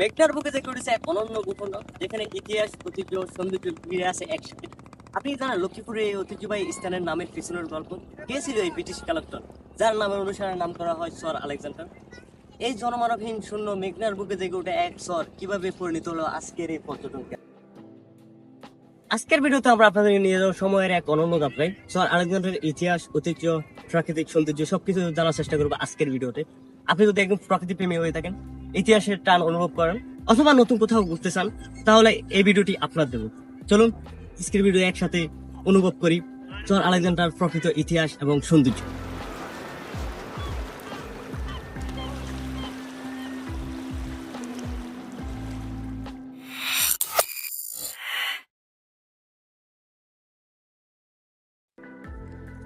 মেঘনার বুকে যে উঠেছে এক অনন্য ভূখণ্ড যেখানে ইতিহাস, ঐতিহ্য, সৌন্দর্য ফিরে আসে একসাথে। আপনি জানেন লক্ষ্মীপুরে এই ঐতিহ্যবাহী স্থানের নামের পিছনের গল্প? কে ছিল এই ব্রিটিশ কালেক্টর, যার নামের অনুসারে নাম করা হয় সর আলেকজান্ডার? এই জনমানবহীন শূন্য মেঘনার বুকে জেগে ওঠে এক সর কীভাবে পরিণত হলো আজকের এই পর্যটন আজকের ভিডিওতে আমরা আপনাদের নিয়ে যাব সময়ের এক অনন্য যাত্রায়। সর আলেকজান্ডারের ইতিহাস, ঐতিহ্য, প্রাকৃতিক সৌন্দর্য সবকিছু জানার চেষ্টা করব আজকের ভিডিওতে। আপনি যদি একদম প্রকৃতি প্রেমী হয়ে থাকেন ইতিহাসের টান অনুভব করেন অথবা নতুন কোথাও বুঝতে চান, তাহলে এই ভিডিওটি আপনার দেব চলুন, আজকের ভিডিও একসাথে অনুভব করি, চল আলেকজান্ডার প্রকৃত ইতিহাস এবং সৌন্দর্য।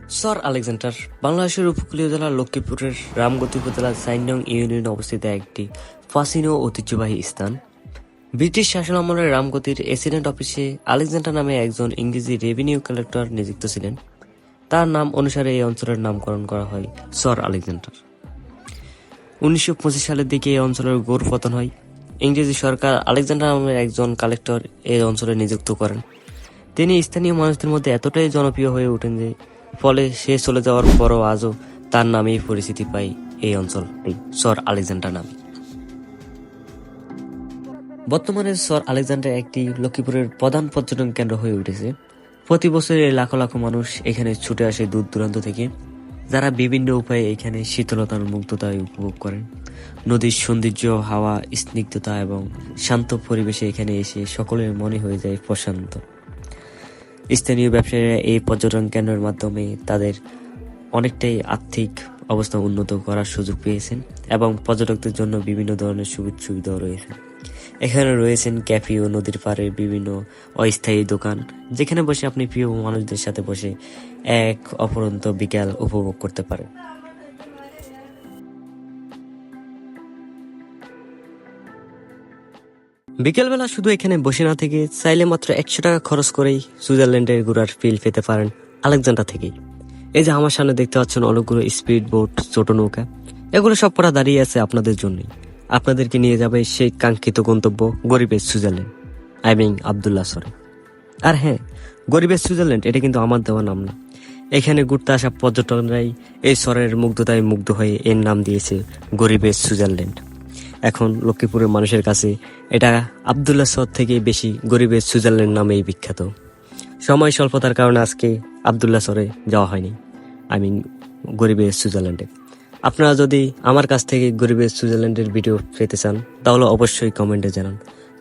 সর আলেকজান্ডার, বাংলাদেশের উপকূলীয় জেলা লক্ষ্মীপুরের রামগতি উপজেলার সাইনং ইউনিয়নে অবস্থিত একটি ও ঐতিহ্যবাহী স্থান। ব্রিটিশ শাসন আমলে রামগতির এসিডেন্ট অফিসে আলেকজান্ডার নামে একজন ইংরেজি রেভিনিউ কালেক্টর নিযুক্ত ছিলেন। তার নাম অনুসারে এই অঞ্চলের নামকরণ করা হয় সর আলেকজান্ডার। উনিশশো পঁচিশ সালের দিকে এই অঞ্চলের গৌর পতন হয়। ইংরেজি সরকার আলেকজান্ডার নামের একজন কালেক্টর এই অঞ্চলে নিযুক্ত করেন। তিনি স্থানীয় মানুষদের মধ্যে এতটাই জনপ্রিয় হয়ে ওঠেন যে ফলে সে চলে যাওয়ার পরও আজও তার নামেই পরিচিতি পায় এই অঞ্চলটি, সর আলেকজান্ডার নামে। বর্তমানে সর আলেকজান্ডার একটি লক্ষ্মীপুরের প্রধান পর্যটন কেন্দ্র হয়ে উঠেছে। প্রতি বছরে লাখো লাখো মানুষ এখানে ছুটে আসে দূর দূরান্ত থেকে, যারা বিভিন্ন উপায়ে এখানে শীতলতার মুগ্ধতা উপভোগ করেন। নদীর সৌন্দর্য, হাওয়া, স্নিগ্ধতা এবং শান্ত পরিবেশে এখানে এসে সকলের মনে হয়ে যায় প্রশান্ত। স্থানীয় ব্যবসায়ীরা এই পর্যটন কেন্দ্রের মাধ্যমে তাদের অনেকটাই আর্থিক অবস্থা উন্নত করার সুযোগ পেয়েছেন এবং পর্যটকদের জন্য বিভিন্ন ধরনের সুবিধা সুবিধাও রয়েছে। এখানে রয়েছেন ক্যাফে ও নদীর পাড়ে বিভিন্ন অস্থায়ী দোকান, যেখানে বসে আপনি প্রিয় মানুষদের সাথে বসে এক অপরন্ত বিকাল উপভোগ করতে পারেন। বিকেলবেলা শুধু এখানে বসে না থেকে চাইলে মাত্র একশো টাকা খরচ করেই সুইজারল্যান্ডের ঘোরার ফিল পেতে পারেন আলেকজান্ডার থেকেই। এই যে আমার সামনে দেখতে পাচ্ছেন অনেকগুলো স্পিড বোট, ছোট নৌকা। এগুলো সব পড়া দাঁড়িয়ে আছে আপনাদের জন্যই। আপনাদেরকে নিয়ে যাবে সেই কাঙ্ক্ষিত গন্তব্য গরিবের সুইজারল্যান্ড। আই মিন আবদুল্লাহ সরে আর হ্যাঁ গরিবের সুইজারল্যান্ড, এটা কিন্তু আমার দেওয়া নাম না। এখানে ঘুরতে আসা পর্যটকরাই এই শহরের মুগ্ধতায় মুগ্ধ হয়ে এর নাম দিয়েছে গরিবের সুইজারল্যান্ড। এখন লক্ষ্মীপুরের মানুষের কাছে এটা আবদুল্লাহ শহর থেকে বেশি গরিবের সুইজারল্যান্ড নামেই বিখ্যাত। সময় স্বল্পতার কারণে আজকে আবদুল্লাহ সরে যাওয়া হয়নি। আই মিন গরিবের সুইজারল্যান্ডে আপনারা যদি আমার কাছ থেকে গরিবের সুইজারল্যান্ডের ভিডিও পেতে চান, তাহলে অবশ্যই কমেন্টে জানান।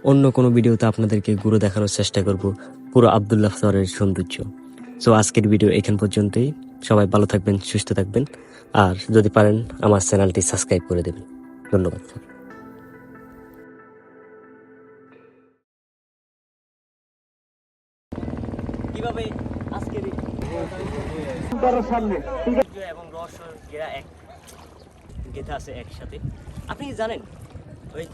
অন্য কোনো ভিডিওতে আপনাদেরকে ঘুরে দেখানোর চেষ্টা করব পুরো আবদুল্লাহ সরের সৌন্দর্য। সো আজকের ভিডিও এখান পর্যন্তই। সবাই ভালো থাকবেন, সুস্থ থাকবেন। আর যদি পারেন, আমার চ্যানেলটি সাবস্ক্রাইব করে দেবেন। ধন্যবাদ। কীভাবে আজকের সামনে। এবং রস গেরা এক গেথা আছে একসাথে। আপনি জানেন? ওই